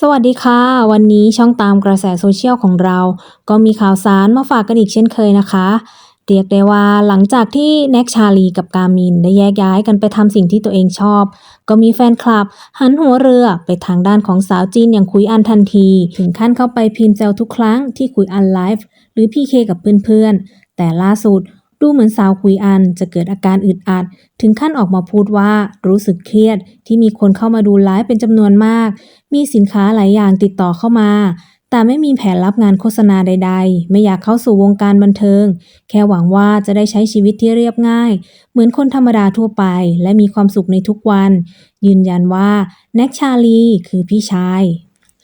สวัสดีค่ะ วันนี้ช่องตามกระแสโซเชียลของเรา ก็มีข่าวสารมาฝากกันอีกเช่นเคยนะคะ เรียกได้ว่าหลังจากที่แน็กชาลีกับกามินได้แยกย้ายกันไปทำสิ่งที่ตัวเองชอบ ก็มีแฟนคลับ หันหัวเรือไปทางด้านของสาวจีนอย่างคุยอันทันที ถึงขั้นเข้าไปพิมพ์แซวทุกครั้งที่คุยอันไลฟ์หรือพีเคกับเพื่อนๆแต่ล่าสุด ดูเหมือนสาวคุยอันจะเกิดอาการอึดอัด ถึงขั้นออกมาพูดว่ารู้สึกเครียดที่มีคนเข้ามาดูไลฟ์เป็นจำนวนมาก มีสินค้าหลายอย่างติดต่อเข้ามา แต่ไม่มีแผนรับงานโฆษณาใด ๆ ไม่อยากเข้าสู่วงการบันเทิง แค่หวังว่าจะได้ใช้ชีวิตที่เรียบง่าย เหมือนคนธรรมดาทั่วไป และมีความสุขในทุกวัน ยืนยันว่าแน็กชาลีคือพี่ชาย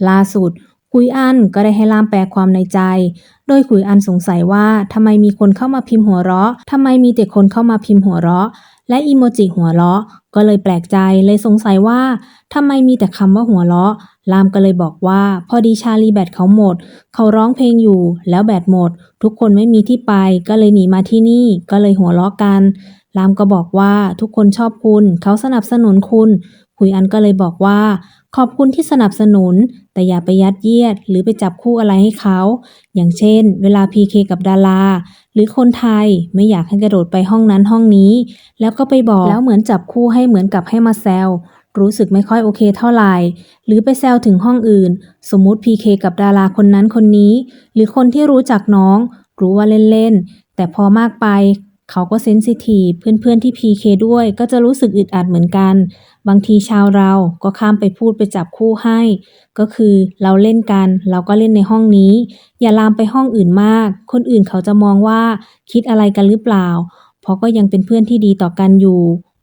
ล่าสุด คุยอันก็ได้ให้ล่ามแปลความในใจ โดยคุยอันสงสัยว่าทำไมมีคนเข้ามาพิมพ์หัวเราะทำไมมีแต่คนเข้ามาพิมพ์หัวเราะ และอีโมจิหัวเราะ ก็เลยแปลกใจเลยสงสัยว่าทำไมมีแต่คำว่าหัวเราะลามก็เลยบอกว่า พอดีชาลีแบตเขาหมด เขาร้องเพลงอยู่ แล้วแบตหมด ทุกคนไม่มีที่ไป ก็เลยหนีมาที่นี่ ก็เลยหัวเราะกันลามก็บอกว่าทุกคนชอบคุณ เขาสนับสนุนคุณคุยอันก็เลยบอกว่า ขอบคุณที่สนับสนุน แต่อย่าไปยัดเยียด หรือไปจับคู่อะไรให้เขา อย่างเช่น เวลา PK กับดารา หรือคนไทยไม่อยากให้กระโดดไปห้องนั้นห้องนี้ แล้วก็ไปบอกแล้วเหมือนจับคู่ให้เหมือนกับให้มาแซวรู้สึกไม่ค่อยโอเคเท่าไหร่ หรือไปแซวถึงห้องอื่น สมมุติ PK กับดาราคนนั้นคนนี้ หรือคนที่รู้จักน้อง รู้ว่าเล่นๆแต่พอมากไป เขาก็เซนซิทีฟเพื่อนๆที่ PK ด้วยก็จะรู้สึกอึดอัดเหมือนกัน บางทีชาวเราก็ข้ามไปพูดไปจับคู่ให้ ก็คือเราเล่นกัน เราก็เล่นในห้องนี้ อย่าลามไปห้องอื่นมาก คนอื่นเขาจะมองว่าคิดอะไรกันหรือเปล่า เพราะก็ยังเป็นเพื่อนที่ดีต่อกันอยู่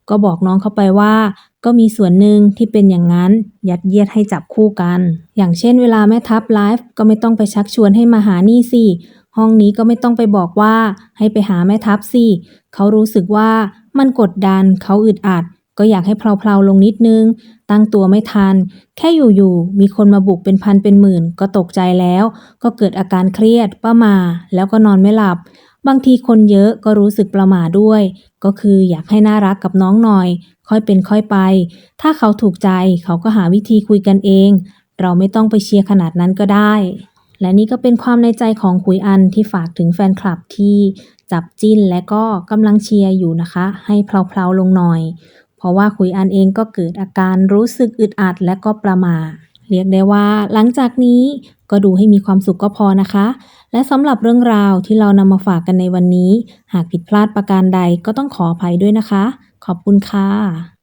ก็บอกน้องเขาไปว่าก็มีส่วนหนึ่งที่เป็นอย่างนั้น ยัดเยียดให้จับคู่กัน อย่างเช่นเวลาแม่ทัพไลฟ์ก็ไม่ต้องไปชักชวนให้มาหานี่สิ ห้องนี้ก็ไม่ต้องไปบอกว่าให้ไปหาแม่ทัพสิ เขารู้สึกว่ามันกดดันเขาอึดอัด ก็อยากให้เพลาๆลงนิดนึง ตั้งตัวไม่ทัน แค่อยู่ๆ มีคนมาบุกเป็นพันเป็นหมื่น ก็ตกใจแล้ว ก็เกิดอาการเครียดป้ามา แล้วก็นอนไม่หลับ บางทีคนเยอะก็รู้สึกประหม่าด้วย ก็คืออยากให้น่ารักกับน้องหน่อย ค่อยเป็นค่อยไป ถ้าเขาถูกใจเขาก็หาวิธีคุยกันเอง เราไม่ต้องไปเชียร์ขนาดนั้นก็ได้ และนี่ก็เป็นความในใจของคุยอันที่ฝากถึงแฟนคลับที่จับจิ้นและก็กำลังเชียร์อยู่นะคะ ให้เพลาๆลงหน่อย เพราะว่าคุยอันเองก็เกิดอาการรู้สึกอึดอัดและก็ประมาเรียกได้ว่าหลังจากนี้ก็ดูให้มีความสุขก็พอนะคะ และสำหรับเรื่องราวที่เรานำมาฝากกันในวันนี้ หากผิดพลาดประการใดก็ต้องขออภัยด้วยนะคะ ขอบคุณค่ะ